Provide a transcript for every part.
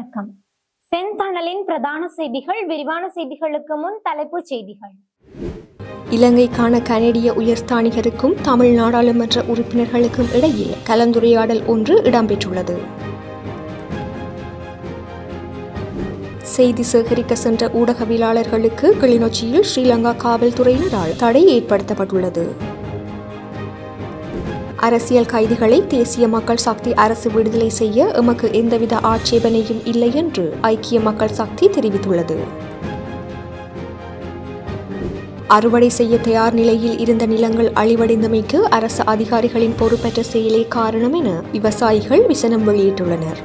வணக்கம். செந்தணலின் பிரதான செய்திகள் விரிவான செய்திகளுக்கு முன் தலைப்புச் செய்திகள். இலங்கைக்கான கனடிய உயர்ஸ்தானிகருக்கும் தமிழ் நாடாளுமன்ற உறுப்பினர்களுக்கும் இடையில் கலந்துரையாடல் ஒன்று இடம்பெற்றுள்ளது. செய்தி சேகரிக்க சென்ற ஊடகவியலாளர்களுக்கு கிளிநொச்சியில் ஸ்ரீலங்கா காவல்துறையினரால் தடை ஏற்படுத்தப்பட்டுள்ளது. அரசியல் கைதிகளை தேசிய மக்கள் சக்தி அரசு விடுதலை செய்ய எமக்கு எந்தவித ஆட்சேபனையும் இல்லை என்று ஐக்கிய மக்கள் சக்தி தெரிவித்துள்ளது. அறுவடை செய்ய தயார் நிலையில் இருந்த நிலங்கள் அழிவடைந்தமைக்கு அரசு அதிகாரிகளின் பொறுப்பற்ற செயலே காரணம் என விவசாயிகள் விசனம் வெளியிட்டுள்ளனர்.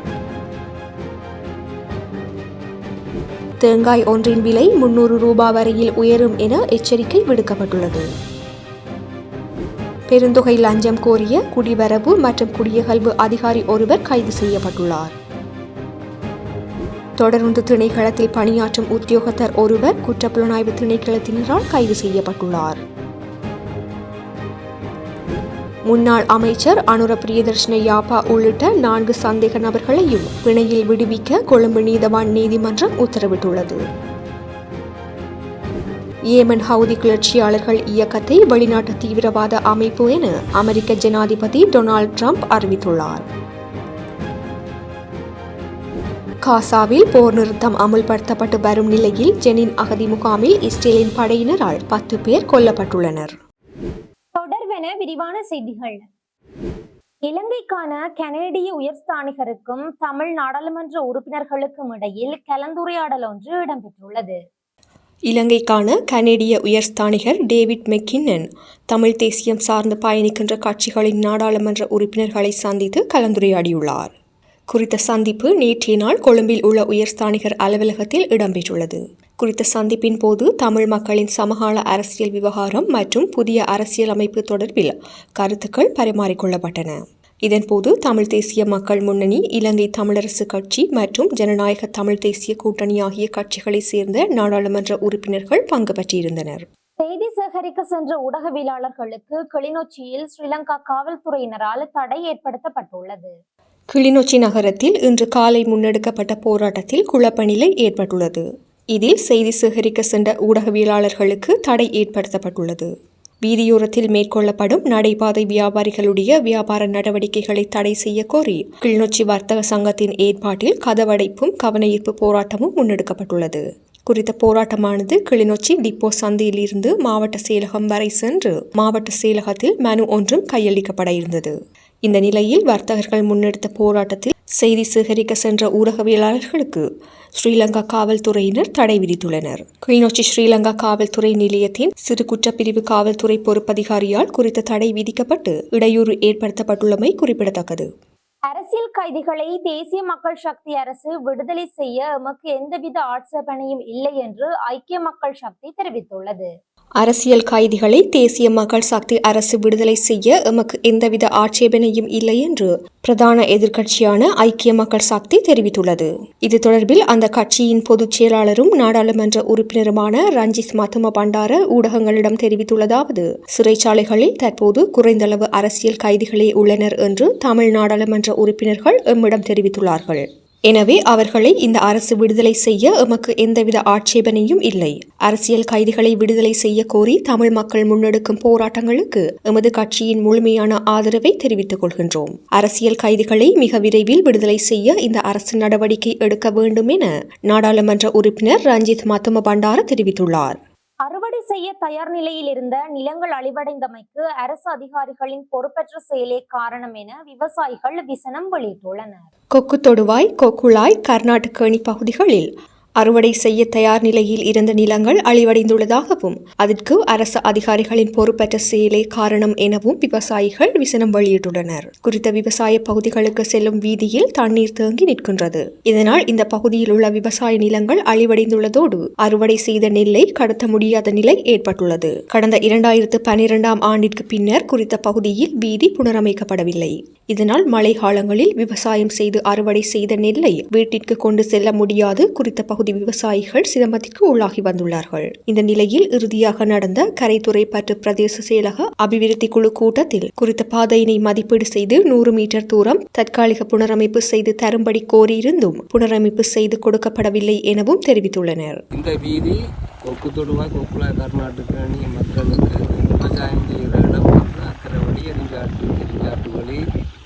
தேங்காய் ஒன்றின் விலை முன்னூறு ரூபாய் வரையில் உயரும் என எச்சரிக்கை விடுக்கப்பட்டுள்ளது. பெருந்தொகை லஞ்சம் கோரிய குடிவரவு மற்றும் குடியகல்வு அதிகாரி ஒருவர் கைது செய்யப்பட்டுள்ளார். தொடர்ந்து திணைக்களத்தில் பணியாற்றும் உத்தியோகத்தர் ஒருவர் குற்றப்புலனாய்வு திணைக்களத்தினரால் கைது செய்யப்பட்டுள்ளார். முன்னாள் அமைச்சர் அனுர பிரியதர்ஷன யாப்பா உள்ளிட்ட நான்கு சந்தேக நபர்களையும் பிணையில் விடுவிக்க கொழும்பு நீதவான் நீதிமன்றம் உத்தரவிட்டுள்ளது. ஏமன் ஹவுதி கிளர்ச்சியாளர்கள் இயக்கத்தை வெளிநாட்டு தீவிரவாத அமைப்பு என அமெரிக்க ஜனாதிபதி டொனால்ட் ட்ரம்ப் அறிவித்துள்ளார். காசாவில் போர் நிறுத்தம் அமுல்படுத்தப்பட்டு வரும் நிலையில் ஜெனின் அகதி முகாமில் இஸ்ரேலின் படையினரால் பத்து பேர் கொல்லப்பட்டுள்ளனர். தொடர்வென விரிவான செய்திகள். இலங்கைக்கான கனேடிய உயர்ஸ்தானிகருக்கும் தமிழ் நாடாளுமன்ற உறுப்பினர்களுக்கும் இடையில் கலந்துரையாடல் ஒன்று இடம்பெற்றுள்ளது. இலங்கைக்கான கனேடிய உயர்ஸ்தானிகர் டேவிட் மெக்கின்னன் தமிழ் தேசியம் சார்ந்து பயணிக்கின்ற கட்சிகளின் நாடாளுமன்ற உறுப்பினர்களை சந்தித்து கலந்துரையாடியுள்ளார். குறித்த சந்திப்பு நேற்றைய நாள் கொழும்பில் உள்ள உயர்ஸ்தானிகர் அலுவலகத்தில் இடம்பெற்றுள்ளது. குறித்த சந்திப்பின் போது தமிழ் மக்களின் சமகால அரசியல் விவகாரம் மற்றும் புதிய அரசியல் அமைப்பு தொடர்பில் கருத்துக்கள் பரிமாறிக்கொள்ளப்பட்டன. இதன்போது தமிழ் தேசிய மக்கள் முன்னணி இலங்கை தமிழரசு கட்சி மற்றும் ஜனநாயக தமிழ் தேசிய கூட்டணி ஆகிய கட்சிகளைச் சேர்ந்த நாடாளுமன்ற உறுப்பினர்கள் பங்கு பற்றியிருந்தனர் செய்தி சேகரிக்க சென்ற ஊடகவியலாளர்களுக்கு கிளிநொச்சியில் ஸ்ரீலங்கா காவல்துறையினரால் தடை ஏற்படுத்தப்பட்டுள்ளது. கிளிநொச்சி நகரத்தில் இன்று காலை முன்னெடுக்கப்பட்ட போராட்டத்தில் குழப்பநிலை ஏற்பட்டுள்ளது. இதில் செய்தி சேகரிக்க சென்ற ஊடகவியலாளர்களுக்கு தடை ஏற்படுத்தப்பட்டுள்ளது. வீதியோரத்தில் மேற்கொள்ளப்படும் நடைபாதை வியாபாரிகளுடைய வியாபார நடவடிக்கைகளை தடை செய்ய கோரி கிளிநொச்சி வர்த்தக சங்கத்தின் ஏற்பாட்டில் கதவடைப்பும் கவனஈர்ப்பு போராட்டமும் முன்னெடுக்கப்பட்டுள்ளது. குறித்த போராட்டமானது கிளிநொச்சி டிப்போ சந்தையிலிருந்து மாவட்ட செயலகம் வரை சென்று மாவட்ட செயலகத்தில் மனு ஒன்றும் கையளிக்கப்பட இருந்தது. இந்த நிலையில் வர்த்தகர்கள் முன்னெடுத்த போராட்டத்தில் செய்தி சேகரிக்க சென்ற ஊடகவியலாளர்களுக்கு ஸ்ரீலங்கா காவல்துறையினர் தடை விதித்துள்ளனர். கிளிநொச்சி ஸ்ரீலங்கா காவல்துறை நிலையத்தின் சிறு குற்றப்பிரிவு காவல்துறை பொறுப்பதிகாரியால் குறித்த தடை விதிக்கப்பட்டு இடையூறு ஏற்படுத்தப்பட்டுள்ளமை குறிப்பிடத்தக்கது. அரசியல் கைதிகளை தேசிய மக்கள் சக்தி அரசு விடுதலை செய்ய எமக்கு எந்தவித ஆட்சேபனையும் இல்லை என்று ஐக்கிய மக்கள் சக்தி தெரிவித்துள்ளது. அரசியல் கைதிகளை தேசிய மக்கள் சக்தி அரசு விடுதலை செய்ய எமக்கு எந்தவித ஆட்சேபனையும் இல்லை என்று பிரதான எதிர்க்கட்சியான ஐக்கிய மக்கள் சக்தி தெரிவித்துள்ளது. இது தொடர்பில் அந்த கட்சியின் பொதுச் செயலாளரும் நாடாளுமன்ற உறுப்பினருமான ரஞ்சித் மத்தும பண்டார ஊடகங்களிடம் தெரிவித்துள்ளதாவது சிறைச்சாலைகளில் தற்போது குறைந்தளவு அரசியல் கைதிகளே உள்ளனர் என்று தமிழ் நாடாளுமன்ற உறுப்பினர்கள் எம்மிடம் தெரிவித்துள்ளார்கள். எனவே அவர்களை இந்த அரசு விடுதலை செய்ய எமக்கு எந்தவித ஆட்சேபனையும் இல்லை. அரசியல் கைதிகளை விடுதலை செய்ய கோரி தமிழ் மக்கள் முன்னெடுக்கும் போராட்டங்களுக்கு எமது கட்சியின் முழுமையான ஆதரவை தெரிவித்துக் கொள்கின்றோம். அரசியல் கைதிகளை மிக விரைவில் விடுதலை செய்ய இந்த அரசு நடவடிக்கை எடுக்க வேண்டும் என நாடாளுமன்ற உறுப்பினர் ரஞ்சித் மத்தும பண்டார தெரிவித்துள்ளார். அறுவடை செய்ய தயார் நிலையில் இருந்த நிலங்கள் அழிவடைந்தமைக்கு அரசு அதிகாரிகளின் பொறுப்பற்ற செயலே காரணம் என விவசாயிகள் விசனம் வெளியிட்டுள்ளனர். கொக்கு தொடுவாய் கொக்குழாய் கர்நாடகேணி பகுதிகளில். அறுவடை செய்ய தயார் நிலையில் இருந்த நிலங்கள் அழிவடைந்துள்ளதாகவும் அதற்கு அரசு அதிகாரிகளின் பொறுப்பற்ற செயலே காரணம் எனவும் விவசாயிகள் விசனம் வெளியிட்டுள்ளனர். குறித்த விவசாய பகுதிகளுக்கு செல்லும் வீதியில் தண்ணீர் தேங்கி நிற்கின்றது. இதனால் இந்த பகுதியில் உள்ள விவசாய நிலங்கள் அழிவடைந்துள்ளதோடு அறுவடை செய்த நெல்லை கடத்த முடியாத நிலை ஏற்பட்டுள்ளது. கடந்த இரண்டாயிரத்து பனிரெண்டாம் ஆண்டிற்கு பின்னர் குறித்த பகுதியில் வீதி புனரமைக்கப்படவில்லை. இதனால் மழை காலங்களில் விவசாயம் செய்து அறுவடை செய்த நெல்லை வீட்டிற்கு கொண்டு செல்ல முடியாது குறித்த பகுதி விவசாயிகள் சிரமத்திற்கு உள்ளாகி வந்துள்ளார்கள். இந்த நிலையில் இறுதியாக நடந்த கரைத்துறை பற்று பிரதேச செயலக அபிவிருத்தி குழு கூட்டத்தில் குறித்த பாதையினை மதிப்பீடு செய்து நூறு மீட்டர் தூரம் தற்காலிக புனரமைப்பு செய்து தரும்படி கோரியிருந்தும் புனரமைப்பு செய்து கொடுக்கப்படவில்லை எனவும் தெரிவித்துள்ளனர். இந்த வீதி கொக்கு தொடுவாய் கொக்குலாய் கர்நாடக மக்களுக்கு விவசாயம் செய்கிற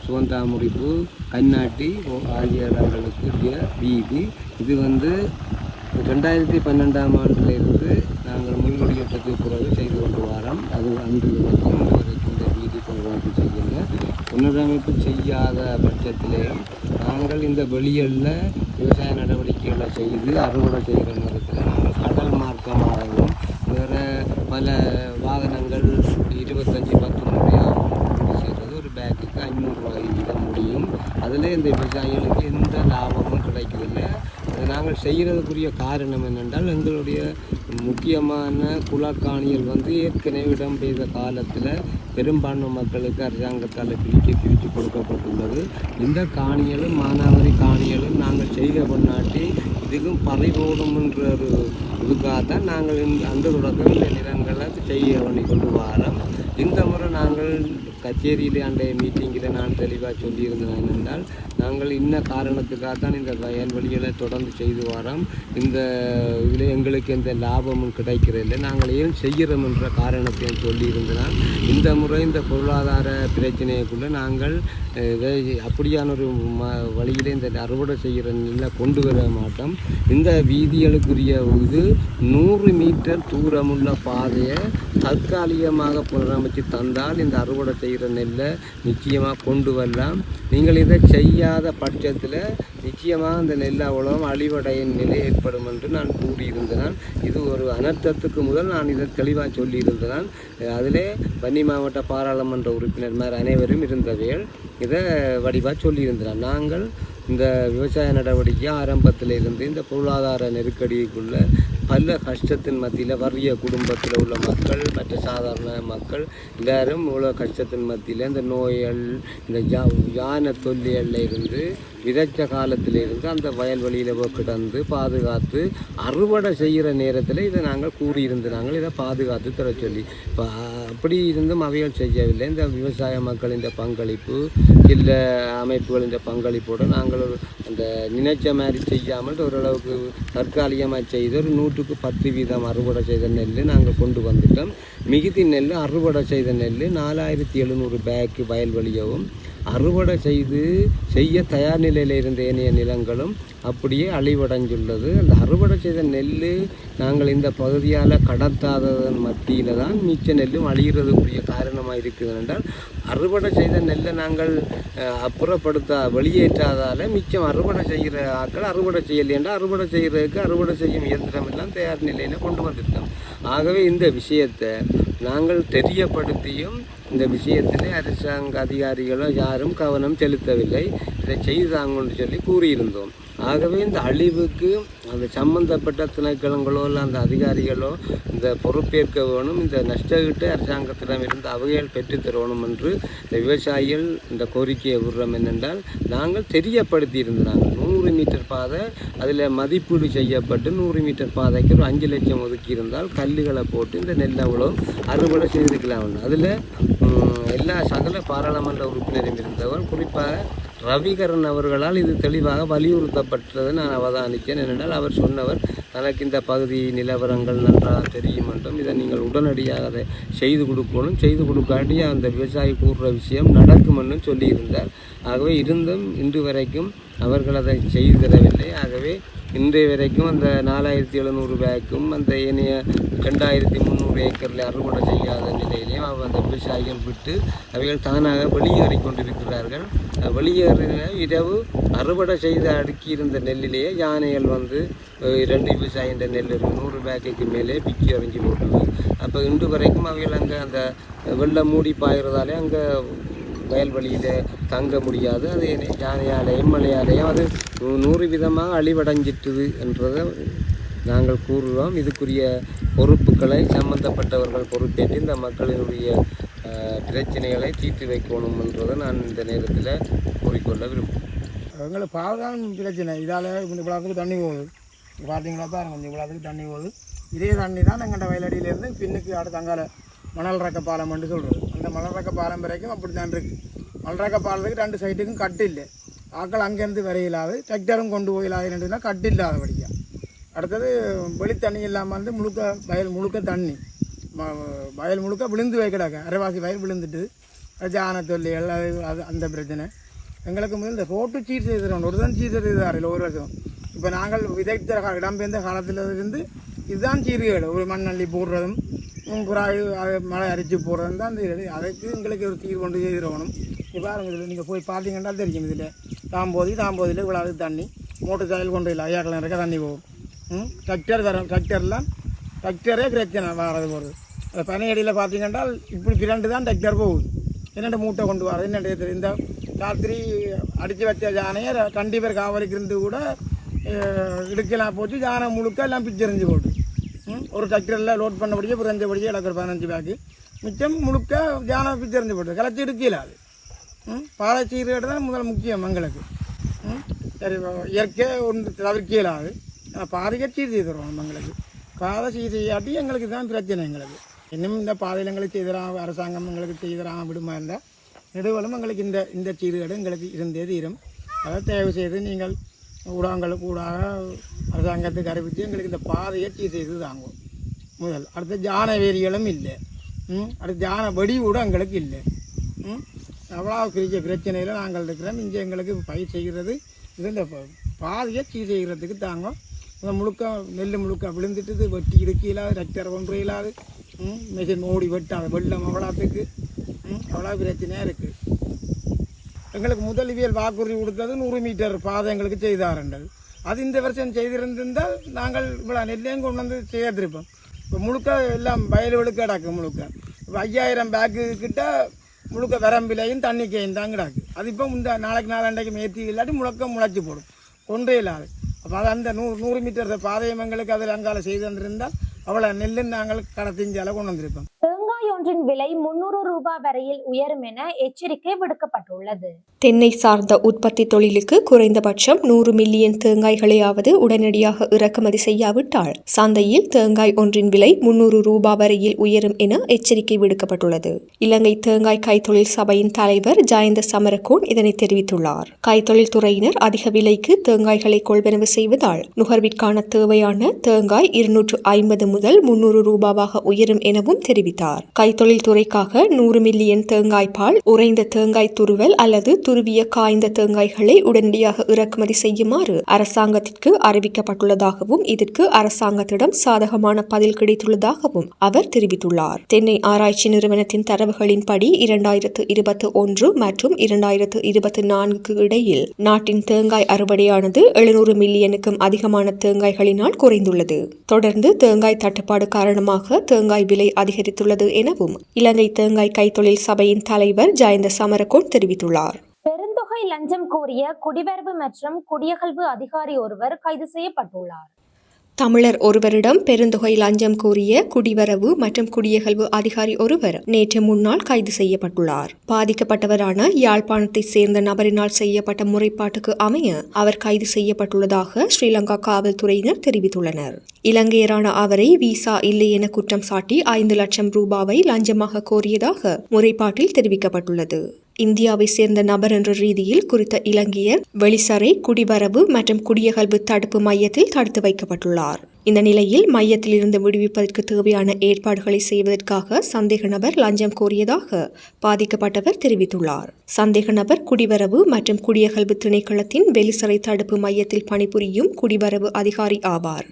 சுகந்தாமுடிப்பு கண்ணாட்டி ஓ- ஆகிய இடங்களுக்குரிய வீதி. இது வந்து ரெண்டாயிரத்தி பன்னெண்டாம் ஆண்டிலிருந்து நாங்கள் முன்மொழியத்துக்கு பிறகு செய்து கொண்டு வரோம். அது அன்று வரைக்கும் இன்று வரைக்கும் இந்த வீதி புனரமைப்பு செய்யல புனரமைப்பு செய்யாத பட்சத்திலேயும் நாங்கள் இந்த வெளியல்ல விவசாய நடவடிக்கைகளை செய்து அறுவடை செய்கிற நேரத்தில் நாங்கள் கடல் மார்க்கமாகவும் வேறு பல வாகனங்கள் இருபத்தஞ்சி பத்து ஐநூறு ஐநூறுரூவாய் முடியும். அதில் இந்த விவசாயிகளுக்கு எந்த லாபமும் கிடைக்கவில்லை. நாங்கள் செய்கிறதுக்குரிய காரணம் என்னென்றால் எங்களுடைய முக்கியமான குலக்காணிகள் வந்து ஏற்கனவே இடம்பெய்த காலத்தில் பெரும்பான்மை மக்களுக்கு அரசாங்கத்தால் பிரித்து பிரித்து கொடுக்கப்பட்டுள்ளது. இந்த காணிகளும் மானாவாரி காணிகளும் நாங்கள் செய்த பொன்னாட்டி இதுக்கும் பறிபோடும் என்ற ஒரு இதுக்காகத்தான் நாங்கள் இந்த அந்த தொடக்கம் இந்த நிலங்களை செய்ய பண்ணி கொண்டு வரோம். இந்த முறை நாங்கள் கச்சேரியில் அன்றைய மீட்டிங்கில் நான் தெளிவாக சொல்லியிருந்தேன் என்றால் நாங்கள் இன்ன காரணத்துக்காகத்தான் இந்த வயல்வெளிகளை தொடர்ந்து செய்து வரோம். இந்த இதில் எங்களுக்கு எந்த லாபமும் கிடைக்கிறதில்லை நாங்கள் ஏன் செய்கிறோம் என்ற காரணத்தையும் சொல்லியிருந்தனால் இந்த முறை இந்த பொருளாதார பிரச்சனைக்குள்ளே நாங்கள் இதை அப்படியான ஒரு ம வழியில் இந்த அறுவடை செய்கிற நிலை கொண்டு வர மாட்டோம். இந்த வீதிகளுக்குரிய இது நூறு மீட்டர் தூரமுள்ள பாதையை தற்காலிகமாக புனரமைச்சு தந்தால் இந்த அறுவடை செய்கிற நெல்லை நிச்சயமாக கொண்டு வரலாம். நீங்கள் இதை செய்யாத பட்சத்தில் நிச்சயமாக அந்த நெல் அவ்வளோ அழிவடையின் நிலை ஏற்படும் என்று நான் கூறியிருந்தேன். இது ஒரு அனர்த்தத்துக்கு முதல் நான் இதை தெளிவாக சொல்லியிருந்தேன். அதிலே வன்னி மாவட்ட பாராளுமன்ற உறுப்பினர்மார் அனைவரும் இருந்தவைகள் இதை வடிவாக சொல்லியிருந்தேன் நாங்கள் இந்த விவசாய நடவடிக்கை ஆரம்பத்தில் இருந்து இந்த பொருளாதார நெருக்கடிக்குள்ளே பல கஷ்டத்தின் மத்தியில் வறிய குடும்பத்தில் உள்ள மக்கள் மற்ற சாதாரண மக்கள் எல்லாரும் இவ்வளோ கஷ்டத்தின் மத்தியில் இந்த நோய்கள் இந்த ஜா யானை தொல்லிகளில் இருந்து விதைச்ச காலத்தில் இருந்து அந்த வயல்வெளியில் கிடந்து பாதுகாத்து அறுவடை செய்கிற நேரத்தில் இதை நாங்கள் கூறியிருந்து நாங்கள் இதை பாதுகாத்து தர சொல்லி. இப்போ அப்படி இருந்தும் அவைகள் செய்யவில்லை. இந்த விவசாய மக்களின் பங்களிப்பு இல்லை அமைப்புகளின் பங்களிப்போடு நாங்கள் அந்த நினைச்ச மாதிரி செய்யாமல் ஓரளவுக்கு தற்காலிகமாக செய்து ஒரு நூற்றுக்கு பத்து வீதம் அறுவடை செய்த நெல் நாங்கள் கொண்டு வந்துட்டோம். மிகுதி நெல் அறுவடை செய்த நெல் நாலாயிரத்தி எழுநூறு பேக்கு வயல்வெளியவும் அறுவடை செய்து செய்ய தயார் நிலையில் இருந்த ஏனைய நிலங்களும் அப்படியே அழிவடைஞ்சுள்ளது. அந்த அறுவடை செய்த நெல் நாங்கள் இந்த பகுதியால் கடத்தாததன் மத்தியில் தான் மிச்ச நெல்லும் அழிகிறதுக்குரிய காரணமாக இருக்குது என்றால் அறுவடை செய்த நெல்லை நாங்கள் அப்புறப்படுத்தா வெளியேற்றாதால் மிச்சம் அறுவடை செய்கிற ஆட்கள் அறுவடை செய்யலையென்றால் அறுவடை செய்கிறதுக்கு அறுவடை செய்யும் இயந்திரம் எல்லாம் தயார் நிலையில் கொண்டு வந்திருக்கோம். ஆகவே இந்த விஷயத்தை நாங்கள் தெரியப்படுத்தியும் இந்த விஷயத்தில் அரசாங்க அதிகாரிகளோ யாரும் கவனம் செலுத்தவில்லை. இதை செய்தாங்கன்னு சொல்லி கூறியிருந்தோம். ஆகவே இந்த அழிவுக்கு அந்த சம்பந்தப்பட்ட திணைக்களங்களோ இல்லை அந்த அதிகாரிகளோ இந்த பொறுப்பேற்க வேணும் இந்த நஷ்டஈட்டு அரசாங்கத்திடம் இருந்து அவைகள் பெற்றுத்தரணும் என்று இந்த விவசாயிகள் இந்த கோரிக்கையை விடுறோம் என்னென்றால் நாங்கள் தெரியப்படுத்தியிருந்தாங்க நூறு மீட்டர் பாதை அதில் மதிப்பீடு செய்யப்பட்டு நூறு மீட்டர் பாதைக்கு ஒரு அஞ்சு லட்சம் ஒதுக்கி இருந்தால் கல்லுகளை போட்டு இந்த நெல் அவ்வளோ அறுவடை செய்திருக்கலாம் அதில் எல்லா சகல பாராளுமன்ற உறுப்பினரும் இருந்தவர் குறிப்பாக ரவிகரன் அவர்களால் இது தெளிவாக வலியுறுத்தப்பட்டதை நான் அவதானித்தேன் ஏனென்றால் அவர் சொன்னவர் தனக்கு இந்த பகுதி நிலவரங்கள் நன்றாக தெரியும் என்றும் இதை நீங்கள் உடனடியாக அதை செய்து கொடுக்கணும். செய்து கொடுக்காட்டி அந்த விவசாயி கூறுற விஷயம் நடக்கும் என்றும் சொல்லியிருந்தார். ஆகவே இருந்தும் இன்று வரைக்கும் அவர்கள் அதை செய்து தரவில்லை ஆகவே இன்றைய வரைக்கும் அந்த நாலாயிரத்தி எழுநூறு பேக்கும் அந்த ஏனைய ரெண்டாயிரத்தி முந்நூறு ஏக்கரில் அறுவடை செய்யாத நிலையிலையும் அவ அந்த விவசாயிகள் விட்டு அவைகள் தானாக வெளியேறி கொண்டிருக்கிறார்கள். வெளியேறின இரவு அறுவடை செய்து அடுக்கி இருந்த நெல்லிலேயே யானைகள் வந்து ரெண்டு இரண்டு விவசாயின்ற நெல் ஒரு நூறு பேக்கைக்கு மேலே பிக்கி அறிஞ்சு போட்டுது. அப்போ இன்று வரைக்கும் அவைகள் அங்கே அந்த வெள்ளம் மூடி பாயிறதாலே அங்கே வயல்வெளியில் தங்க முடியாது. அது யானையாலையும் மழையாலையும் அது நூறு விதமாக அழிவடைஞ்சிட்டுது என்றதை நாங்கள் கூறுகிறோம். இதுக்குரிய பொறுப்புகளை சம்பந்தப்பட்டவர்கள் பொறுப்பேற்று இந்த மக்களினுடைய பிரச்சனைகளை தீர்த்து வைக்கணும் என்றதை நான் இந்த நேரத்தில் கூறிக்கொள்ள விரும்புகிறேன். எங்களை பாவதான் பிரச்சனை. இதால் கொஞ்சம் விழாத்துக்கு தண்ணி போகுது. பார்த்தீங்களா பாருங்க கொஞ்சம் விழாத்துக்கு தண்ணி போகுது. இதே தண்ணி தான் எங்கள்கிட்ட வயலடியிலேருந்து பின்னுக்கு அடுத்த அங்கால மணல் ரக்க பாலம் என்று சொல்கிறது அந்த மணல் பாலம் வரைக்கும் அப்படி தான் இருக்குது மலரக்க பாலத்துக்கு ரெண்டு சைட்டுக்கும் கட்டு இல்லை. ஆக்கள் அங்கேருந்து வரையிலாது டிராக்டரும் கொண்டு போயிலாதுன்னா கட்டு இல்லாதபடியாக அடுத்தது வெளி தண்ணி இல்லாமல் வந்து முழுக்க வயல் முழுக்க தண்ணி. ம- வயல் முழுக்க விழுந்து வைக்கிறாங்க அரைவாசி வயல் விழுந்துட்டு ஜான தொல்லிகள் அது அது அந்த பிரச்சனை. எங்களுக்கு முதல் இந்த ரோட்டு சீர் செய்து ஒரு தான் சீர் செய்து ஒரு வருஷம். இப்போ நாங்கள் விதைத்த இடம்பெயர்ந்த காலத்தில் இருந்து இதுதான் சீர்கேடு ஒரு மண்ணள்ளி போடுறதும் உம், மழை அரிச்சு போடுறது தான் இந்த அதுக்கு எங்களுக்கு ஒரு தீர்வு கொண்டு செய்திருக்கணும். இப்போ பாருங்க இதில் நீங்கள் போய் பார்த்தீங்கன்னா தெரியும் இதில். தாம்போதி தாம்போதியில் இவ்வளவு தண்ணி. மோட்டர் சாயல் கொண்டு இல்லை ஐயா இருக்க தண்ணி போகும். ம்? டிராக்டர் வர டிராக்டர்லாம் டிராக்டரே பிரச்சனை வரது போகிறது அந்த பனையடியில் பார்த்தீங்கன்னா இப்படி பிரண்டு தான் டிராக்டர் போகுது. என்னென்ன மூட்டை கொண்டு வரது என்னென்ன இந்த ராத்திரி அடித்து வச்ச ஜானையை கண்டிப்பாக காவலுக்கு காவலிக்கு இருந்து கூட இடுக்கலாம் போச்சு. ஜானை முழுக்க எல்லாம் பிச்சரிஞ்சு போட்டு ஒரு டிராக்டரில் லோட் பண்ணபடியே புரிஞ்சபடியே இழக்கிற பதினஞ்சு பேக்கு மிச்சம் முழுக்க ஜானை பிச்சரிஞ்சு போட்டு கிளச்சி எடுக்கல அது. ம், பாலை சீர்கேடு தான் முதல் முக்கியம் எங்களுக்கு. ம், சரி இயற்கை ஒன்று தவிர்க்க இயலாது ஆனால் பாதையை சீர் செய்துடுவோம் எங்களுக்கு. பாதை சீர் செய்யாட்டி எங்களுக்கு தான் பிரச்சனை எங்களுக்கு. இன்னும் இந்த பாதையில் எங்களுக்கு செய்தராம அரசாங்கம் எங்களுக்கு செய்தராம விடுமா இருந்தால் நெடுவலும் எங்களுக்கு இந்த இந்த சீர்கேடு எங்களுக்கு இருந்தே தீரும். அதை தயவு செய்து நீங்கள் ஊடகங்களுக்கு ஊடாக அரசாங்கத்துக்கு அறிவித்து எங்களுக்கு இந்த பாதையை சீர் செய்து தாங்கும். முதல். அடுத்து ஜான வேரிகளும் இல்லை. ம்? அடுத்து ஜான வடி கூட எங்களுக்கு இல்லை. ம்? அவ்வளோ பெரிய பிரச்சனையில் நாங்கள் இருக்கிறோம். இங்கே எங்களுக்கு பயிர் செய்கிறது இது இந்த பாதையை சீர் செய்கிறதுக்கு தாங்க இந்த முழுக்க நெல் முழுக்க விழுந்துட்டு வெட்டி இடுக்கி இல்லாது ரெக்டர் ஒன்று இல்லாது ம்? மிஷின் ஓடி வெட்டாது. வெள்ளம் அவ்வளோத்துக்கு ம்? அவ்வளோ பிரச்சனையாக இருக்குது எங்களுக்கு முதலிவியல் வாக்குறுதி கொடுத்தது நூறு மீட்டர் பாதை எங்களுக்கு செய்தாருண்டது அது இந்த வருஷம் செய்திருந்திருந்தால் நாங்கள் இவ்வளோ நெல்லையும் கொண்டு வந்து செய்திருப்போம் இப்போ முழுக்க எல்லாம் வயல்வெளுக்கு கிடக்கு முழுக்க. இப்போ ஐயாயிரம் பேக்கு கிட்ட முழுக்க வரம்பிலையும் தண்ணிக்கையும் தான் கிடக்கு. அது இப்போ இந்த நாளைக்கு நாலண்டைக்கு மேத்தி இல்லாட்டி முழுக்க முளைச்சி போடும். கொண்டே இல்லாது. அப்போ அது அந்த நூறு நூறு மீட்டர் பாதையம் எங்களுக்கு அதில் அங்கால செய்து வந்திருந்தால் அவ்வளோ நெல்லுன்னு நாங்கள் கடத்திஞ்சால கொண்டு வந்திருப்போம். ஒன்றின் விலை முன்னூறு ரூபாய் வரையில் உயரும் என எச்சரிக்கை விடுக்கப்பட்டுள்ளது. தென்னை சார்ந்த உற்பத்தி தொழிலுக்கு குறைந்தபட்சம் நூறு மில்லியன் தேங்காய்களையாவது உடனடியாக இறக்குமதி செய்யாவிட்டால் சந்தையில் தேங்காய் ஒன்றின் விலை முன்னூறு ரூபாய் வரையில் உயரும் என எச்சரிக்கை விடுக்கப்பட்டுள்ளது. இலங்கை தேங்காய் கைத்தொழில் சபையின் தலைவர் ஜயந்த சமரகோன் இதனை தெரிவித்துள்ளார். கைத்தொழில் துறையினர் அதிக விலைக்கு தேங்காய்களை கொள்வனவு செய்வதால் நுகர்விற்கான தேவையான தேங்காய் இருநூற்று ஐம்பது முதல் முன்னூறு ரூபாவாக உயரும் எனவும் தெரிவித்தார். கை கைத்தொழில் துறைக்காக நூறு மில்லியன் தேங்காய் பால் உறைந்த தேங்காய் துருவல் அல்லது துருவிய காய்ந்த தேங்காய்களை உடனடியாக இறக்குமதி செய்யுமாறு அரசாங்கத்திற்கு அறிவிக்கப்பட்டுள்ளதாகவும் இதற்கு அரசாங்கத்திடம் சாதகமான பதில் கிடைத்துள்ளதாகவும் அவர் தெரிவித்துள்ளார். தென்னை ஆராய்ச்சி நிறுவனத்தின் தரவுகளின்படி இரண்டாயிரத்து இருபத்தி ஒன்று மற்றும் இரண்டாயிரத்து இருபத்தி நான்குக்கு இடையில் நாட்டின் தேங்காய் அறுவடையானது எழுநூறு மில்லியனுக்கும் அதிகமான தேங்காய்களினால் குறைந்துள்ளது. தொடர்ந்து தேங்காய் தட்டுப்பாடு காரணமாக தேங்காய் விலை அதிகரித்துள்ளது எனவும் இலங்கை தேங்காய் கைத்தொழில் சபையின் தலைவர் ஜாயந்த சமரகோன் தெரிவித்துள்ளார். பெருந்தொகை லஞ்சம் கோரிய குடிவரவு மற்றும் குடியகல்வு அதிகாரி ஒருவர் கைது செய்யப்பட்டுள்ளார். தமிழர் ஒருவரிடம் பெருந்தொகை லஞ்சம் கோரிய குடிவரவு மற்றும் குடியகழ்வு அதிகாரி ஒருவர் நேற்று முன்னால் கைது செய்யப்பட்டுள்ளார். பாதிக்கப்பட்டவரான யாழ்ப்பாணத்தைச் சேர்ந்த நபரினால் செய்யப்பட்ட முறைப்பாட்டுக்கு அமைய அவர் கைது செய்யப்பட்டுள்ளதாக ஸ்ரீலங்கா காவல்துறையினர் தெரிவித்துள்ளனர். இலங்கையரான அவரை விசா இல்லை என குற்றம் சாட்டி ஐந்து லட்சம் ரூபாவை லஞ்சமாக கோரியதாக முறைப்பாட்டில் தெரிவிக்கப்பட்டுள்ளது. இந்தியாவை சேர்ந்த நபர் என்ற ரீதியில் குறித்த இலங்கையர் வெளிசரை குடிவரவு மற்றும் குடியகல்வு தடுப்பு மையத்தில் தடுத்து வைக்கப்பட்டுள்ளார். இந்த நிலையில் மையத்தில் இருந்து விடுவிப்பதற்கு தேவையான ஏற்பாடுகளை செய்வதற்காக சந்தேக நபர் லஞ்சம் கோரியதாக பாதிக்கப்பட்டவர் தெரிவித்துள்ளார். சந்தேக நபர் குடிவரவு மற்றும் குடியகல்வு திணைக்களத்தின் வெளிசரை தடுப்பு மையத்தில் பணிபுரியும் குடிவரவு அதிகாரி ஆவார்.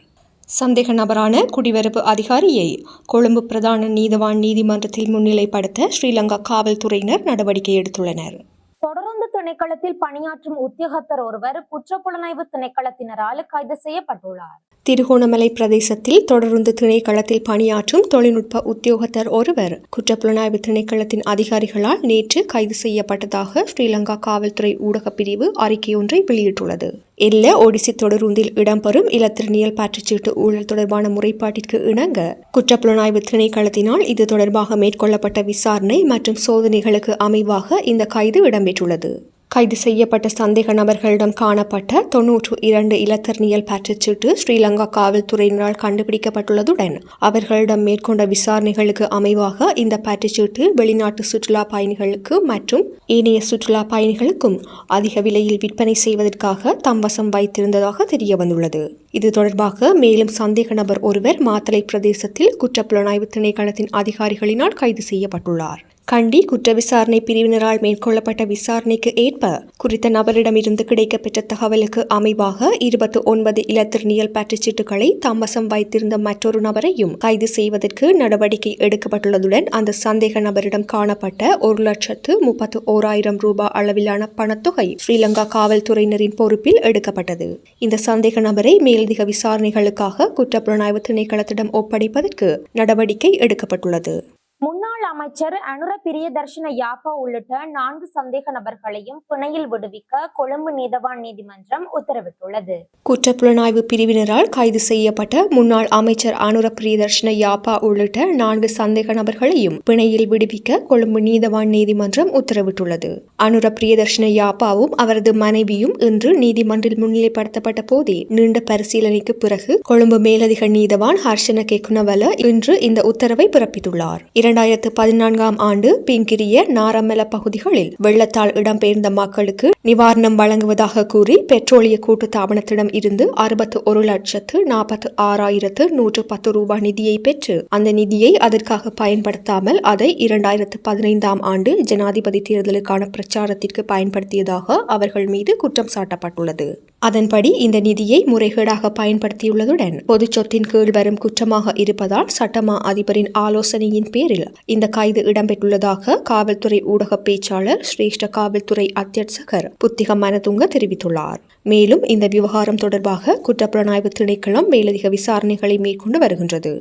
சந்தேக நபரான குடிவரவு அதிகாரியை கொழும்பு பிரதான நீதவான் நீதிமன்றத்தில் முன்னிலைப்படுத்த ஸ்ரீலங்கா காவல்துறையினர் நடவடிக்கை எடுத்துள்ளனர். தொடர்ந்து திணைக்களத்தில் பணியாற்றும் உத்தியோகத்தர் ஒருவர் குற்றப்புலனாய்வு திணைக்களத்தினரால் கைது செய்யப்பட்டுள்ளார். திருகோணமலை பிரதேசத்தில் தொடர்ந்து திணைக்களத்தில் பணியாற்றும் தொழில்நுட்ப உத்தியோகத்தர் ஒருவர் குற்றப்புலனாய்வு திணைக்களத்தின் அதிகாரிகளால் நேற்று கைது செய்யப்பட்டதாக ஸ்ரீலங்கா காவல்துறை ஊடகப் பிரிவு அறிக்கையொன்றை வெளியிட்டுள்ளது. எல்ல ஒடிசி தொடருந்தில் இடம்பெறும் இலத்திரனியல் பாற்றுச்சீட்டு ஊழல் தொடர்பான முறைப்பாட்டிற்கு இணங்க குற்றப்புலனாய்வு திணைக்களத்தினால் இது தொடர்பாக மேற்கொள்ளப்பட்ட விசாரணை மற்றும் சோதனைகளுக்கு அமைவாக இந்த கைது இடம்பெற்றுள்ளது. கைது செய்யப்பட்ட சந்தேக நபர்களிடம் காணப்பட்ட தொன்னூற்று இரண்டு இலத்தர்னியல் பற்றுச்சீட்டு ஸ்ரீலங்கா காவல்துறையினரால் கண்டுபிடிக்கப்பட்டுள்ளதுடன் அவர்களிடம் மேற்கொண்ட விசாரணைகளுக்கு அமைவாக இந்த பற்றுச்சீட்டு வெளிநாட்டு சுற்றுலா பயணிகளுக்கு மற்றும் ஏனைய சுற்றுலா பயணிகளுக்கும் அதிக விலையில் விற்பனை செய்வதற்காக தம் வசம் வைத்திருந்ததாக தெரியவந்துள்ளது. இது தொடர்பாக மேலும் சந்தேக நபர் ஒருவர் மாத்தளை பிரதேசத்தில் குற்றப்புலனாய்வு திணைக்களத்தின் அதிகாரிகளினால் கைது செய்யப்பட்டுள்ளார். கண்டி குற்ற விசாரணை பிரிவினரால் மேற்கொள்ளப்பட்ட விசாரணைக்கு ஏற்ப குறித்த நபரிடமிருந்து கிடைக்கப்பெற்ற தகவலுக்கு அமைவாக இருபத்தி ஒன்பது இலத்திரனியல் பற்றுச்சீட்டுகளை தம்மசம் வைத்திருந்த மற்றொரு நபரையும் கைது செய்வதற்கு நடவடிக்கை எடுக்கப்பட்டுள்ளதுடன் அந்த சந்தேக நபரிடம் காணப்பட்ட ஒரு லட்சத்து முப்பத்து ஓராயிரம் ரூபாய் அளவிலான பணத்தொகை ஸ்ரீலங்கா காவல்துறையினரின் பொறுப்பில் எடுக்கப்பட்டது. இந்த சந்தேக நபரை மேலதிக விசாரணைகளுக்காக குற்றப்புலனாய்வு திணைக்களத்திடம் ஒப்படைப்பதற்கு நடவடிக்கை எடுக்கப்பட்டுள்ளது. முன்னாள் அமைச்சர் அனுர பிரியதர்ஷன யாப்பா உள்ளிட்ட நான்கு சந்தேக நபர்களையும் பிணையில் விடுவிக்க கொழும்பு நீதவான் நீதிமன்றம் உத்தரவிட்டுள்ளது. குற்றப்புலனாய்வு பிரிவினரால் கைது செய்யப்பட்ட முன்னாள் அமைச்சர் அனுர பிரியதர்ஷன யாப்பா உள்ளிட்ட நான்கு சந்தேக நபர்களையும் பிணையில் விடுவிக்க கொழும்பு நீதவான் நீதிமன்றம் உத்தரவிட்டுள்ளது. அனுர பிரியதர்ஷன யாப்பாவும் அவரது மனைவியும் இன்று நீதிமன்றில் முன்னிலைப்படுத்தப்பட்ட போதே நீண்ட பரிசீலனைக்கு பிறகு கொழும்பு மேலதிக நீதவான் ஹர்ஷன கெக்குனவல இன்று இந்த உத்தரவை பிறப்பித்துள்ளார். இரண்டாயிரத்து பதினான்காம் ஆண்டு பிங்கிரிய நாரமல பகுதிகளில் வெள்ளத்தால் இடம்பெயர்ந்த மக்களுக்கு நிவாரணம் வழங்குவதாக கூறி பெட்ரோலிய கூட்டு தாபனத்திடம் இருந்து அறுபத்து ஒரு லட்சத்து நாற்பத்து ஆறாயிரத்து நூற்று பத்து ரூபாய் நிதியை பெற்று அந்த நிதியை அதற்காக பயன்படுத்தாமல் அதை இரண்டாயிரத்து பதினைந்தாம் ஆண்டு ஜனாதிபதி தேர்தலுக்கான பிரச்சாரத்திற்கு பயன்படுத்தியதாக அவர்கள் மீது குற்றம் சாட்டப்பட்டுள்ளது. அதன்படி இந்த நிதியை முறைகேடாக பயன்படுத்தியுள்ளதுடன் பொதுச் சொத்தின் கீழ் வரும் குற்றமாக இருப்பதால் சட்டமா அதிபரின் ஆலோசனையின் பேரில் இந்த கைது இடம்பெற்றுள்ளதாக காவல்துறை ஊடக பேச்சாளர் சிரேஷ்ட காவல்துறை அத்தியட்சகர் புத்திக மனதுங்க தெரிவித்துள்ளார். மேலும் இந்த விவகாரம் தொடர்பாக குற்றப்புலனாய்வு திணைக்களம் மேலதிக விசாரணைகளை மேற்கொண்டு வருகின்றது.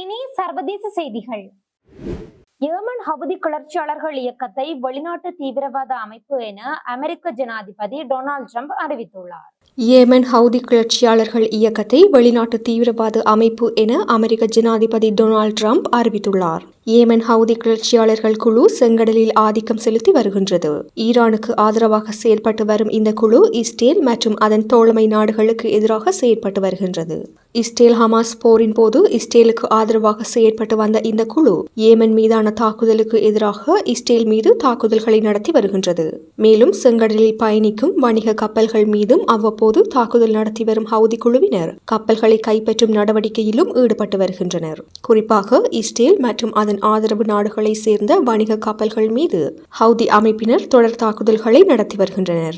இனி சர்வதேச செய்திகள். ஏமன் ஹவுதி கிளர்ச்சியாளர்கள் இயக்கத்தை வெளிநாட்டு தீவிரவாத அமைப்பு என அமெரிக்க ஜனாதிபதி டொனால்ட் ட்ரம்ப் அறிவித்துள்ளார். ஏமன் ஹவுதி கிளர்ச்சியாளர்கள் இயக்கத்தை வெளிநாட்டு தீவிரவாத அமைப்பு என அமெரிக்க ஜனாதிபதி டொனால்ட் ட்ரம்ப் அறிவித்துள்ளார். ஏமன் ஹவுதி கிளர்ச்சியாளர்கள் குழு செங்கடலில் ஆதிக்கம் செலுத்தி வருகின்றது. ஈரானுக்கு ஆதரவாக செயல்பட்டு வரும் இந்த குழு இஸ்ரேல் மற்றும் அதன் தோழமை நாடுகளுக்கு எதிராக செயல்பட்டு வருகின்றது. இஸ்ரேல் ஹமாஸ் போரின் போது இஸ்ரேலுக்கு ஆதரவாக செயல்பட்டு வந்த இந்த குழு ஏமன் மீதான தாக்குதலுக்கு எதிராக இஸ்ரேல் மீது தாக்குதல்களை நடத்தி வருகின்றது. மேலும் செங்கடலில் பயணிக்கும் வணிக கப்பல்கள் மீதும் அவ்வப்போது தாக்குதல் நடத்தி வரும் ஹவுதி குழுவினர் கப்பல்களை கைப்பற்றும் நடவடிக்கையிலும் ஈடுபட்டு வருகின்றனர். குறிப்பாக இஸ்ரேல் மற்றும் அதன் ஆதரவு நாடுகளை சேர்ந்த வணிக கப்பல்கள் மீது ஹவுதி அமைப்பினர் தொடர் தாக்குதல்களை நடத்தி வருகின்றனர்.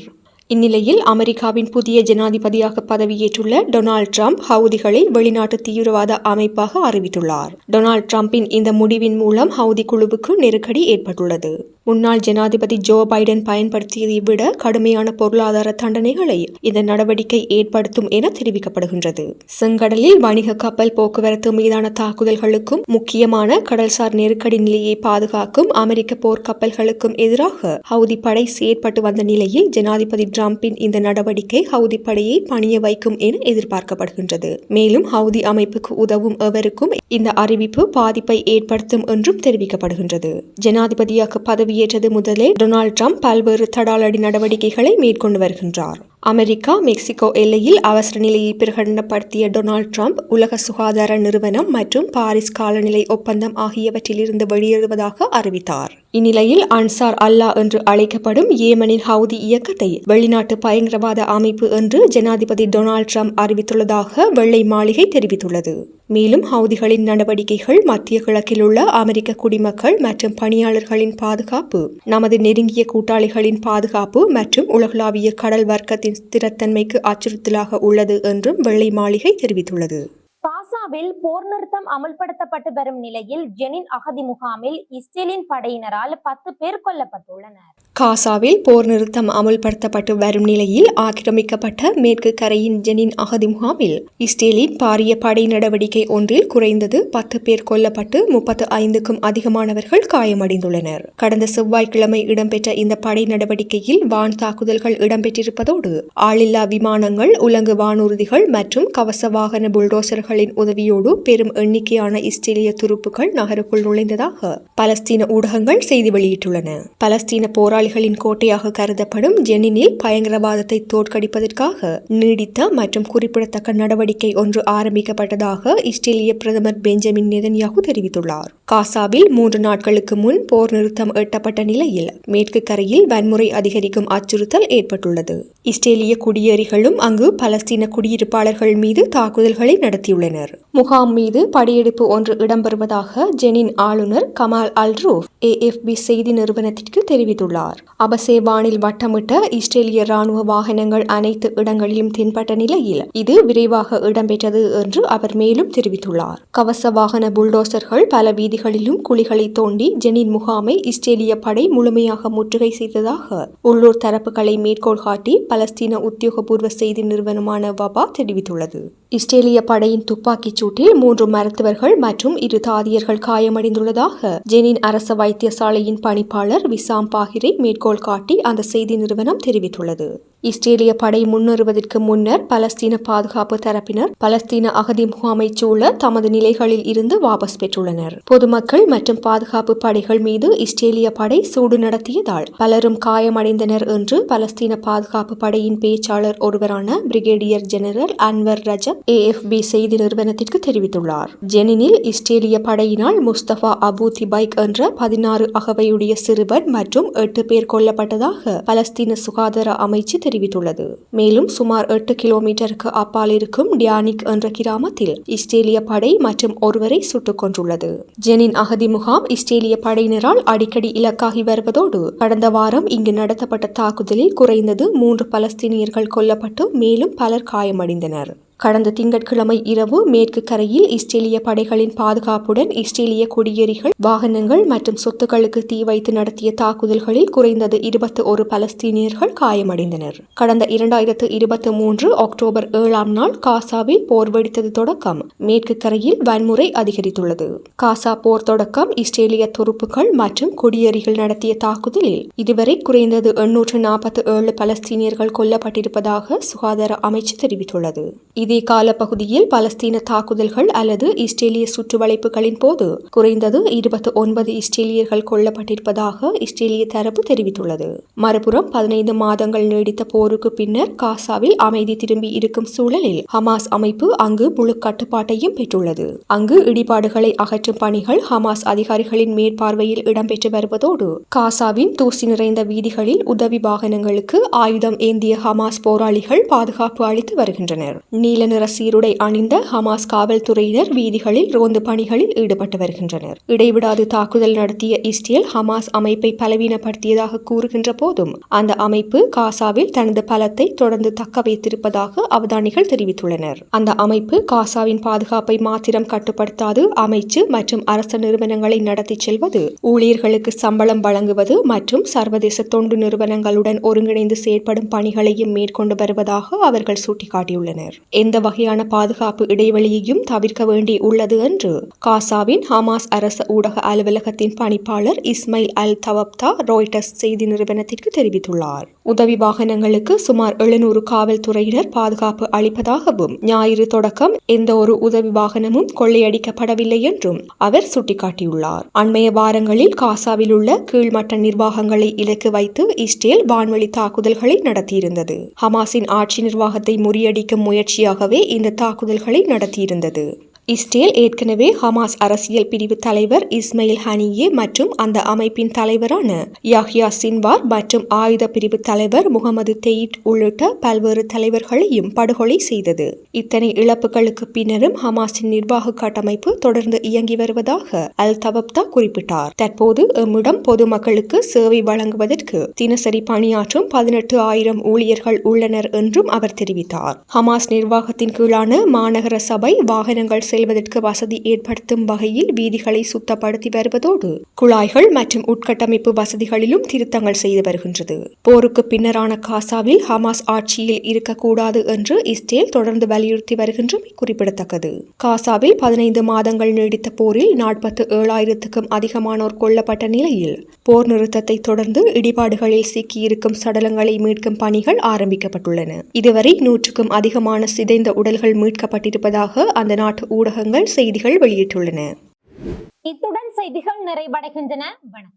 இந்நிலையில் அமெரிக்காவின் புதிய ஜனாதிபதியாக பதவியேற்றுள்ள டொனால்ட் ட்ரம்ப் ஹவுதிகளை வெளிநாட்டு தீவிரவாத அமைப்பாக அறிவித்துள்ளார். டொனால்ட் ட்ரம்பின் இந்த முடிவின் மூலம் ஹவுதி குழுவுக்கு நெருக்கடி ஏற்பட்டுள்ளது. முன்னாள் ஜனாதிபதி ஜோ பைடன் பயன்படுத்தியதை விட கடுமையான பொருளாதார தண்டனைகளை இந்த நடவடிக்கை ஏற்படுத்தும் என தெரிவிக்கப்படுகின்றது. செங்கடலில் வணிக கப்பல் போக்குவரத்து மீதான தாக்குதல்களுக்கும் முக்கியமான கடல்சார் நெருக்கடி நிலையை பாதுகாக்கும் அமெரிக்க போர்க்கப்பல்களுக்கும் எதிராக ஹவுதி படை செயற்பட்டு வந்த நிலையில் ஜனாதிபதி டிரம்பின் இந்த நடவடிக்கை ஹவுதி படையை பணிய வைக்கும் என எதிர்பார்க்கப்படுகின்றது. மேலும் ஹவுதி அமைப்புக்கு உதவும் எவருக்கும் இந்த அறிவிப்பு பாதிப்பை ஏற்படுத்தும் என்றும் தெரிவிக்கப்படுகின்றது. ஜனாதிபதியாக பதவி பதவியேற்றது முதலே டொனால்ட் ட்ரம்ப் பல்வேறு தடாலடி நடவடிக்கைகளை மேற்கொண்டு வருகின்றார். அமெரிக்கா மெக்சிகோ எல்லையில் அவசர நிலையை பிரகடனப்படுத்திய டொனால்ட் ட்ரம்ப் உலக சுகாதார நிறுவனம் மற்றும் பாரிஸ் காலநிலை ஒப்பந்தம் ஆகியவற்றிலிருந்து வெளியேறுவதாக அறிவித்தார். இந்நிலையில் அன்சார் அல்லா என்று அழைக்கப்படும் ஏமனின் ஹவுதி இயக்கத்தை வெளிநாட்டு பயங்கரவாத அமைப்பு என்று ஜனாதிபதி டொனால்ட் ட்ரம்ப் அறிவித்துள்ளதாக வெள்ளை மாளிகை தெரிவித்துள்ளது. மேலும் ஹவுதிகளின் நடவடிக்கைகள் மத்திய கிழக்கில் உள்ள அமெரிக்க குடிமக்கள் மற்றும் பணியாளர்களின் பாதுகாப்பு நமது நெருங்கிய கூட்டாளிகளின் பாதுகாப்பு மற்றும் உலகளாவிய கடல் வர்க்கத்தின் ஸ்திரத்தன்மைக்கு அச்சுறுத்தலாக உள்ளது என்றும் வெள்ளை மாளிகை தெரிவித்துள்ளது. காசாவில் போர் நிறுத்தம் அமல்படுத்தப்பட்டு வரும் நிலையில் ஜெனின் அகதி முகாமில் இஸ்ரேலின் படையினரால் பத்து பேர் கொல்லப்பட்டுள்ளனர். காசாவில் போர் நிறுத்தம் அமுல்படுத்தப்பட்டு வரும் நிலையில் ஆக்கிரமிக்கப்பட்ட மேற்கு கரையின் ஜெனின் அகதி முகாமில் இஸ்ரேலின் பாரிய படை நடவடிக்கை ஒன்றில் குறைந்தது பத்து பேர் கொல்லப்பட்டு முப்பத்து ஐந்துக்கும் அதிகமானவர்கள் காயமடைந்துள்ளனர். கடந்த செவ்வாய்க்கிழமை இடம்பெற்ற இந்த படை நடவடிக்கையில் வான் தாக்குதல்கள் இடம்பெற்றிருப்பதோடு ஆளில்லா விமானங்கள் உலங்கு வானூர்திகள் மற்றும் கவச வாகன புல்டோசர்களின் உதவியோடு பெரும் எண்ணிக்கையான இஸ்ரேலிய துருப்புகள் நகருக்குள் நுழைந்ததாக பலஸ்தீன ஊடகங்கள் செய்தி வெளியிட்டுள்ளன. பலஸ்தீன போராளிகளின் கோட்டையாக கருதப்படும் ஜெனினில் பயங்கரவாதத்தை தோற்கடிப்பதற்காக நீடித்த மற்றும் குறிப்பிடத்தக்க நடவடிக்கை ஒன்று ஆரம்பிக்கப்பட்டதாக இஸ்ரேலிய பிரதமர் பெஞ்சமின் நெதன்யாகு தெரிவித்துள்ளார். காசாவில் மூன்று நாட்களுக்கு முன் போர் நிறுத்தம் எட்டப்பட்ட நிலையில் மேற்கு கரையில் வன்முறை அதிகரிக்கும் அச்சுறுத்தல் ஏற்பட்டுள்ளது. இஸ்ரேலிய குடியேறிகளும் அங்கு பலஸ்தீன குடியிருப்பாளர்கள் மீது தாக்குதல்களை நடத்தியுள்ளனர். முகாம் மீது படையெடுப்பு ஒன்று இடம்பெறுவதாக ஜெனின் ஆளுநர் கமால் அல்ரூப் ஏஎஃப்பி செய்தி நிறுவனத்திற்கு தெரிவித்துள்ளார். அபசேவானில் வட்டமிட்ட இஸ்ரேலிய ராணுவ வாகனங்கள் அனைத்து இடங்களிலும் தென்பட்ட நிலையில் இது விரைவாக இடம்பெற்றது என்று அவர் மேலும் தெரிவித்துள்ளார். கவச வாகன புல்டோசர்கள் பல வீதிகளிலும் குழிகளை தோண்டி ஜெனின் முகாமை இஸ்ரேலிய படை முழுமையாக முற்றுகை செய்ததாக உள்ளூர் தரப்புகளை மேற்கோள் காட்டி பலஸ்தீன உத்தியோகபூர்வ செய்தி நிறுவனமான வபா தெரிவித்துள்ளது. இஸ்ரேலிய படையின் துப்பாக்கிச் சூட்டில் மூன்று மருத்துவர்கள் மற்றும் இரு தாதியர்கள் காயமடைந்துள்ளதாக ஜெனின் அரச வைத்தியசாலையின் பணிப்பாளர் விசாம் பாகிரை மேற்கோள் காட்டி அந்த செய்தி நிறுவனம் தெரிவித்துள்ளது. இஸ்ரேலிய படை முன்னேறுவதற்கு முன்னர் பலஸ்தீன பாதுகாப்பு தரப்பினர் பலஸ்தீன அகதி முகாமை சூழ தமது நிலைகளில் இருந்து வாபஸ் பெற்றுள்ளனர். பொதுமக்கள் மற்றும் பாதுகாப்பு படைகள் மீது இஸ்ரேலிய படை சூடு நடத்தியதால் பலரும் காயமடைந்தனர் என்று பலஸ்தீன பாதுகாப்பு படையின் பேச்சாளர் ஒருவரான brigadier general Anwar Rajab AFP செய்தி நிறுவனத்திற்கு தெரிவித்துள்ளார். ஜெனினில் இஸ்ரேலிய படையினால் முஸ்தபா அபு திபைக் என்ற பதினாறு அகவையுடைய சிறுவன் மற்றும் எட்டு பேர் கொல்லப்பட்டதாக பலஸ்தீன சுகாதார அமைச்சு தெரிவித்துள்ளது. மேலும் சுமார் எட்டு கிலோமீட்டருக்கு அப்பால் இருக்கும் டியானிக் என்ற கிராமத்தில் இஸ்ரேலிய படை மற்றும் ஒருவரை சுட்டுக் கொன்றுள்ளது. ஜெனின் அகதி முகாம் இஸ்ரேலிய படையினரால் அடிக்கடி இலக்காகி வருவதோடு கடந்த வாரம் இங்கு நடத்தப்பட்ட தாக்குதலில் குறைந்தது மூன்று பலஸ்தீனியர்கள் கொல்லப்பட்டு மேலும் பலர் காயமடைந்தனர். கடந்த திங்கட்கிழமை இரவு மேற்கு கரையில் இஸ்ரேலிய படைகளின் பாதுகாப்புடன் இஸ்ரேலிய குடியேறிகள் வாகனங்கள் மற்றும் சொத்துக்களுக்கு தீ வைத்து நடத்திய தாக்குதல்களில் குறைந்தது இருபத்தி ஒரு பலஸ்தீனியர்கள் காயமடைந்தனர். கடந்த இரண்டாயிரத்து இருபத்தி மூன்று அக்டோபர் ஏழாம் நாள் காசாவில் போர் வெடித்தது தொடக்கம். மேற்கு கரையில் வன்முறை அதிகரித்துள்ளது. காசா போர் தொடக்கம் இஸ்ரேலிய துருப்புகள் மற்றும் குடியேறிகள் நடத்திய தாக்குதலில் இதுவரை குறைந்தது எண்ணூற்று நாற்பத்தி ஏழு பலஸ்தீனியர்கள் கொல்லப்பட்டிருப்பதாக சுகாதார அமைச்சு தெரிவித்துள்ளது. இதே கால பகுதியில் பலஸ்தீன தாக்குதல்கள் அல்லது இஸ்ரேலிய சுற்றுவளைப்புகளின் போது குறைந்தது இருபத்தி ஒன்பது இஸ்ரேலியர்கள் கொல்லப்பட்டிருப்பதாக இஸ்ரேலிய தரப்பு தெரிவித்துள்ளது. மறுபுறம் பதினைந்து மாதங்கள் நீடித்த போருக்கு பின்னர் காசாவில் அமைதி திரும்பி இருக்கும் சூழலில் ஹமாஸ் அமைப்பு அங்கு முழு கட்டுப்பாட்டையும் பெற்றுள்ளது. அங்கு இடிபாடுகளை அகற்றும் பணிகள் ஹமாஸ் அதிகாரிகளின் மேற்பார்வையில் இடம்பெற்று வருவதோடு காசாவின் தூசி நிறைந்த வீதிகளில் உதவி வாகனங்களுக்கு ஆயுதம் ஏந்திய ஹமாஸ் போராளிகள் பாதுகாப்பு அளித்து வருகின்றனர். நீல நிற சீருடை அணிந்த ஹமாஸ் காவல்துறையினர் வீதிகளில் ரோந்து பணிகளில் ஈடுபட்டு வருகின்றனர். இடைவிடாது தாக்குதல் நடத்திய இஸ்ரேல் ஹமாஸ் அமைப்பை பலவீனப்படுத்தியதாக கூறுகின்ற போதும் அந்த அமைப்பு காசாவில் தனது பலத்தை தொடர்ந்து தக்க வைத்திருப்பதாக அவதானிகள் தெரிவித்துள்ளனர். அந்த அமைப்பு காசாவின் பாதுகாப்பை மாத்திரம் கட்டுப்படுத்தாது அமைச்சு மற்றும் அரச நிறுவனங்களை நடத்தி செல்வது ஊழியர்களுக்கு சம்பளம் வழங்குவது மற்றும் சர்வதேச தொண்டு நிறுவனங்களுடன் ஒருங்கிணைந்து செயற்படும் பணிகளையும் மேற்கொண்டு வருவதாக அவர்கள் சுட்டிக்காட்டியுள்ளனர். எந்த வகையான பாதுகாப்பு இடைவெளியையும் தவிர்க்க வேண்டி உள்ளது என்று காசாவின் ஹமாஸ் அரச ஊடக அலுவலகத்தின் பணிப்பாளர் இஸ்மைல் அல் தவப்தா ராய்டர்ஸ் செய்தி நிறுவனத்திற்கு தெரிவித்துள்ளார். உதவி வாகனங்களுக்கு சுமார் எழுநூறு காவல்துறையினர் பாதுகாப்பு அளிப்பதாகவும் ஞாயிறு தொடக்கம் எந்த ஒரு உதவி வாகனமும் கொள்ளையடிக்கப்படவில்லை என்றும் அவர் சுட்டிக்காட்டியுள்ளார். அண்மைய வாரங்களில் காசாவில் உள்ள கீழ்மட்ட நிர்வாகங்களை இலக்கு வைத்து இஸ்ரேல் வான்வழி தாக்குதல்களை நடத்தியிருந்தது. ஹமாஸின் ஆட்சி நிர்வாகத்தை முறியடிக்கும் முயற்சியாகவே இந்த தாக்குதல்களை நடத்தியிருந்தது. இஸ்ரேல் ஏற்கனவே ஹமாஸ் அரசியல் பிரிவு தலைவர் இஸ்மைல் ஹனியே மற்றும் அந்த அமைப்பின் தலைவரான யாஹ்யா சின்வார் மற்றும் ஆயுத பிரிவு தலைவர் முகமது தெயிட் உள்ளிட்ட பல்வேறு தலைவர்களையும் படுகொலை செய்தது. இத்தனை இழப்புகளுக்கு பின்னரும் ஹமாஸின் நிர்வாக கட்டமைப்பு தொடர்ந்து இயங்கி வருவதாக அல் தவப்தா குறிப்பிட்டார். தற்போது எம்மிடம் பொதுமக்களுக்கு சேவை வழங்குவதற்கு தினசரி பணியாற்றும் பதினெட்டு ஆயிரம் ஊழியர்கள் உள்ளனர் என்றும் அவர் தெரிவித்தார். ஹமாஸ் நிர்வாகத்தின் கீழான மாநகர சபை வாகனங்கள் செல்வதற்கு வசதி ஏற்படுத்தும் வகையில் வீதிகளை சுத்தப்படுத்தி வருவதோடு குழாய்கள் மற்றும் உட்கட்டமைப்பு வசதிகளிலும் திருத்தங்கள் செய்து வருகின்றது. போருக்கு பின்னரான காசாவில் ஹமாஸ் ஆட்சியில் இருக்கக்கூடாது என்று இஸ்ரேல் தொடர்ந்து வலியுறுத்தி வருகின்றமை குறிப்பிடத்தக்கது. காசாவில் பதினைந்து மாதங்கள் நீடித்த போரில் நாற்பத்து ஏழாயிரத்துக்கும் அதிகமானோர் கொல்லப்பட்ட நிலையில் போர் நிறுத்தத்தை தொடர்ந்து இடிபாடுகளில் சிக்கியிருக்கும் சடலங்களை மீட்கும் பணிகள் ஆரம்பிக்கப்பட்டுள்ளன. இதுவரை நூற்றுக்கும் அதிகமான சிதைந்த உடல்கள் மீட்கப்பட்டிருப்பதாக அந்த நாட்டு ஊடகங்கள் செய்திகள் வெளியிட்டுள்ளன. இத்துடன் செய்திகள் நிறைவடைகின்றன. வணக்கம்.